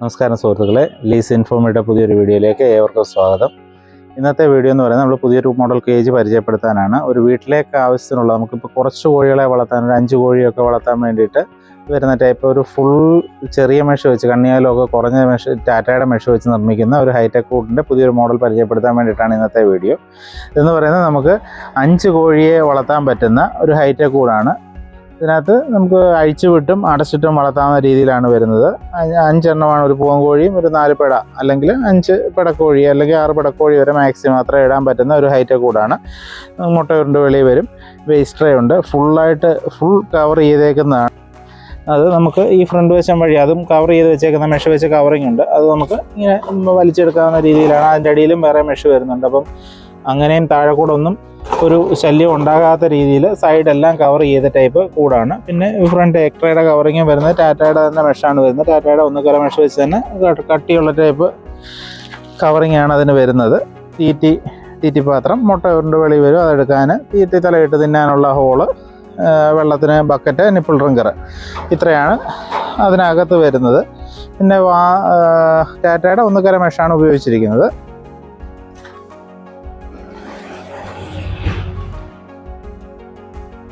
നമസ്കാരം സുഹൃത്തുക്കളെ. ലീസ് ഇൻഫോമിയുടെ പുതിയൊരു വീഡിയോയിലേക്ക് ഏവർക്കും സ്വാഗതം. ഇന്നത്തെ വീഡിയോ എന്ന് പറയുന്നത് നമ്മൾ പുതിയൊരു മോഡൽ കേജ് പരിചയപ്പെടുത്താനാണ്. ഒരു വീട്ടിലേക്ക് ആവശ്യത്തിനുള്ള നമുക്കിപ്പോൾ കുറച്ച് കോഴികളെ വളർത്താൻ ഒരു അഞ്ച് കോഴിയൊക്കെ വളർത്താൻ വേണ്ടിയിട്ട് വരുന്ന ടൈപ്പ് ഒരു ഫുൾ ചെറിയ മെഷ് വെച്ച് കണ്ണിയാലൊക്കെ കുറഞ്ഞ മെഷ് ടാറ്റയുടെ മെഷ് വെച്ച് നിർമ്മിക്കുന്ന ഒരു ഹൈടെക് കൂട്ടിന്റെ പുതിയൊരു മോഡൽ പരിചയപ്പെടുത്താൻ വേണ്ടിയിട്ടാണ് ഇന്നത്തെ വീഡിയോ. എന്ന് പറയുന്നത് നമുക്ക് അഞ്ച് കോഴിയെ വളർത്താൻ പറ്റുന്ന ഒരു ഹൈടെക് കൂടാണ്. ഇതിനകത്ത് നമുക്ക് അഴിച്ചു വിട്ടും അടച്ചിട്ടും വളർത്താവുന്ന രീതിയിലാണ് വരുന്നത്. അഞ്ച് അഞ്ചെണ്ണമാണ് ഒരു പൂവൻ കോഴിയും ഒരു നാല് പിട അല്ലെങ്കിൽ അഞ്ച് പിടക്കോഴി അല്ലെങ്കിൽ ആറ് പിടക്കോഴി വരെ മാക്സിമം അത്ര ഇടാൻ പറ്റുന്ന ഒരു ഹൈറ്റ് കൂടാണ്. മുട്ട ഉരുണ്ട് വെളിയിൽ വരും. വേസ്റ്റ് ട്രേ ഉണ്ട്. ഫുള്ളായിട്ട് ഫുൾ കവർ ചെയ്തേക്കുന്നതാണ്. അത് നമുക്ക് ഈ ഫ്രണ്ട് വശം വഴി അതും കവർ ചെയ്ത് വെച്ചേക്കുന്ന മെഷ് വെച്ച് കവറിങ് ഉണ്ട്. അത് നമുക്ക് ഇങ്ങനെ വലിച്ചെടുക്കാവുന്ന രീതിയിലാണ്. അതിന്റെ അടിയിലും വേറെ മെഷ് വരുന്നുണ്ട്. അപ്പം അങ്ങനെയും താഴെ കൂടെ ഒന്നും ഒരു ശല്യം ഉണ്ടാകാത്ത രീതിയിൽ സൈഡെല്ലാം കവർ ചെയ്ത ടൈപ്പ് കൂടാണ്. പിന്നെ ഫ്രണ്ട് എക്ട്രയുടെ കവറിങ്ങും വരുന്നത് ടാറ്റയുടെ തന്നെ മെഷാണ് വരുന്നത്. ടാറ്റയുടെ ഒന്നുകര മെഷ് വെച്ച് തന്നെ കട്ടിയുള്ള ടൈപ്പ് കവറിങ് ആണ് അതിന് വരുന്നത്. തീറ്റി തീറ്റി പാത്രം മുട്ട ഉരുണ്ട് വെളി വരും അതെടുക്കാൻ തീറ്റി തലയിട്ട് തിന്നാനുള്ള ഹോൾ വെള്ളത്തിന് ബക്കറ്റ് നിപ്പിൾ ഡ്രിങ്കർ ഇത്രയാണ് അതിനകത്ത് വരുന്നത്. പിന്നെ വാ ടാറ്റയുടെ ഒന്നുകര മെഷാണ് ഉപയോഗിച്ചിരിക്കുന്നത്.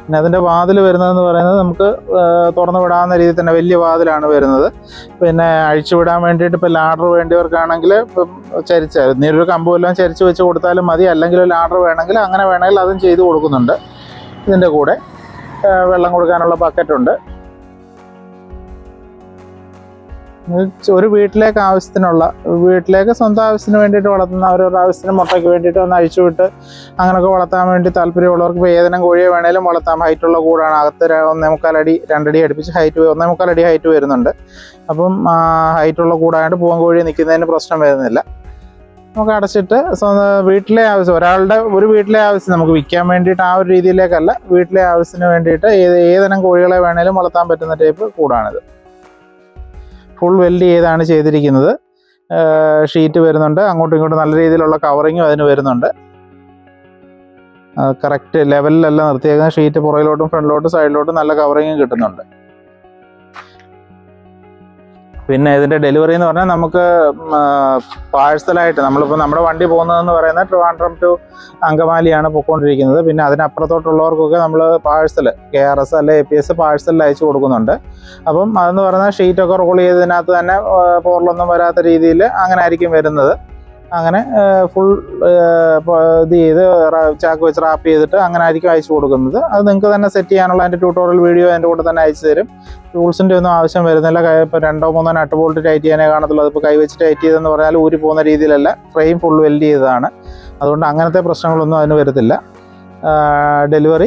പിന്നെ അതിന്റെ വാതിൽ വരുന്നതെന്ന് പറയുന്നത് നമുക്ക് തുറന്നു വിടാവുന്ന രീതിയിൽ തന്നെ വലിയ വാതിലാണ് വരുന്നത്. പിന്നെ അഴിച്ചു വിടാൻ വേണ്ടിയിട്ട് ഇപ്പോൾ ലാഡർ വേണ്ടിയവർക്കാണെങ്കിൽ ഇപ്പം ചരിച്ച നീരൊരു കമ്പുമെല്ലാം ചരിച്ച് വെച്ച് കൊടുത്താലും മതി. അല്ലെങ്കിൽ ലാഡർ വേണമെങ്കിൽ അങ്ങനെ വേണമെങ്കിൽ അതും ചെയ്ത് കൊടുക്കുന്നുണ്ട്. ഇതിന്റെ കൂടെ വെള്ളം കൊടുക്കാനുള്ള ബക്കറ്റുണ്ട്. ഒരു വീട്ടിലേക്ക് ആവശ്യത്തിനുള്ള വീട്ടിലേക്ക് സ്വന്തം ആവശ്യത്തിന് വേണ്ടിയിട്ട് വളർത്തുന്ന അവരവരുടെ ആവശ്യത്തിന് മുട്ടയ്ക്ക് വേണ്ടിയിട്ട് ഒന്ന് അഴിച്ചു വിട്ട് അങ്ങനെയൊക്കെ വളർത്താൻ വേണ്ടി താല്പര്യമുള്ളവർക്ക് ഇപ്പോൾ കോഴിയെ വേണേലും വളർത്താം. ഹൈറ്റുള്ള കൂടാണ്. അകത്ത് ഒന്നേ മുക്കാലടി രണ്ടടി അടുപ്പിച്ച് ഹൈറ്റ് ഒന്നേ മുക്കാലടി ഹൈറ്റ് വരുന്നുണ്ട്. അപ്പം ഹൈറ്റുള്ള കൂടായിട്ട് പൂവൻ കോഴി നിൽക്കുന്നതിന് പ്രശ്നം വരുന്നില്ല. നമുക്ക് അടച്ചിട്ട് സ്വന്തം വീട്ടിലെ ആവശ്യം ഒരാളുടെ ഒരു വീട്ടിലെ ആവശ്യം നമുക്ക് വിൽക്കാൻ വേണ്ടിയിട്ട് ആ ഒരു രീതിയിലേക്കല്ല. വീട്ടിലെ ആവശ്യത്തിന് വേണ്ടിയിട്ട് ഏത് ഏതെങ്കിലും കോഴികളെ വേണേലും വളർത്താൻ പറ്റുന്ന ടൈപ്പ് കൂടാണിത്. ഫുൾ വെൽഡ് ചെയ്താണ് ചെയ്തിരിക്കുന്നത്. ഷീറ്റ് വരുന്നുണ്ട്. അങ്ങോട്ടും ഇങ്ങോട്ടും നല്ല രീതിയിലുള്ള കവറിങ്ങും അതിന് വരുന്നുണ്ട്. കറക്റ്റ് ലെവലിലല്ല നിർത്തിയേക്കുന്ന ഷീറ്റ് പുറകിലോട്ടും ഫ്രണ്ടിലോട്ടും സൈഡിലോട്ടും നല്ല കവറിങ്ങും കിട്ടുന്നുണ്ട്. പിന്നെ ഇതിന്റെ ഡെലിവറി എന്ന് പറഞ്ഞാൽ നമുക്ക് പാഴ്സലായിട്ട് നമ്മളിപ്പോൾ നമ്മുടെ വണ്ടി പോകുന്നതെന്ന് പറയുന്നത് ട്രിവാൻഡ്രം ടു അങ്കമാലിയാണ് പോയിക്കൊണ്ടിരിക്കുന്നത്. പിന്നെ അതിനപ്പുറത്തോട്ടുള്ളവർക്കൊക്കെ നമ്മൾ പാഴ്സൽ കെ ആർ എസ് അല്ലെ എ പി എസ് പാഴ്സലിൽ അയച്ചു കൊടുക്കുന്നുണ്ട്. അപ്പം അതെന്ന് പറഞ്ഞാൽ ഷീറ്റൊക്കെ റോൾ ചെയ്തതിനകത്ത് തന്നെ പോറലൊന്നും വരാത്ത രീതിയിൽ അങ്ങനെ ആയിരിക്കും വരുന്നത്. അങ്ങനെ ഫുൾ ഇത് ചെയ്ത് ചാക്ക് വെച്ച് റാപ്പ് ചെയ്തിട്ട് അങ്ങനെ ആയിരിക്കും അയച്ചു കൊടുക്കുന്നത്. അത് നിങ്ങൾക്ക് തന്നെ സെറ്റ് ചെയ്യാനുള്ള അതിന്റെ ട്യൂട്ടോറിയൽ വീഡിയോ അതിന്റെ കൂടെ തന്നെ അയച്ചു തരും. ടൂൾസിന്റെ ഒന്നും ആവശ്യം വരുന്നില്ല. ഇപ്പോൾ രണ്ടോ മൂന്നോ നട്ട് ബോൾട്ട് ടൈറ്റ് ചെയ്യാനേ കാണത്തുള്ളൂ. അതിപ്പോൾ കൈ വെച്ചിട്ട് ടൈറ്റ് ചെയ്തെന്ന് പറഞ്ഞാൽ ഊരി പോകുന്ന രീതിയിലല്ല. ഫ്രെയിം ഫുൾ വെൽഡ് ചെയ്തതാണ്. അതുകൊണ്ട് അങ്ങനത്തെ പ്രശ്നങ്ങളൊന്നും അതിന് വരത്തില്ല. ഡെലിവറി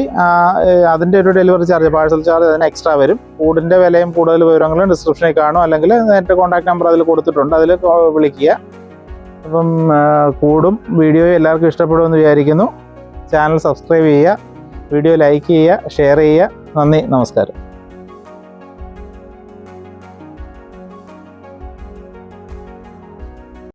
അതിന്റെ ഒരു ഡെലിവറി ചാർജ് പാഴ്സൽ ചാർജ് അതിന് എക്സ്ട്രാ വരും. കൂടിന്റെ വിലയും കൂടുതൽ വിവരങ്ങളും ഡിസ്ക്രിപ്ഷനിൽ കാണും. അല്ലെങ്കിൽ നേരിട്ട് കോൺടാക്ട് നമ്പർ അതിൽ കൊടുത്തിട്ടുണ്ട്. അതിൽ വിളിക്കുക. അപ്പം കൂടും. വീഡിയോ എല്ലാവർക്കും ഇഷ്ടപ്പെടുമെന്ന് വിചാരിക്കുന്നു. ചാനൽ സബ്സ്ക്രൈബ് ചെയ്യുക വീഡിയോ ലൈക്ക് ചെയ്യുക ഷെയർ ചെയ്യുക. നന്ദി നമസ്കാരം.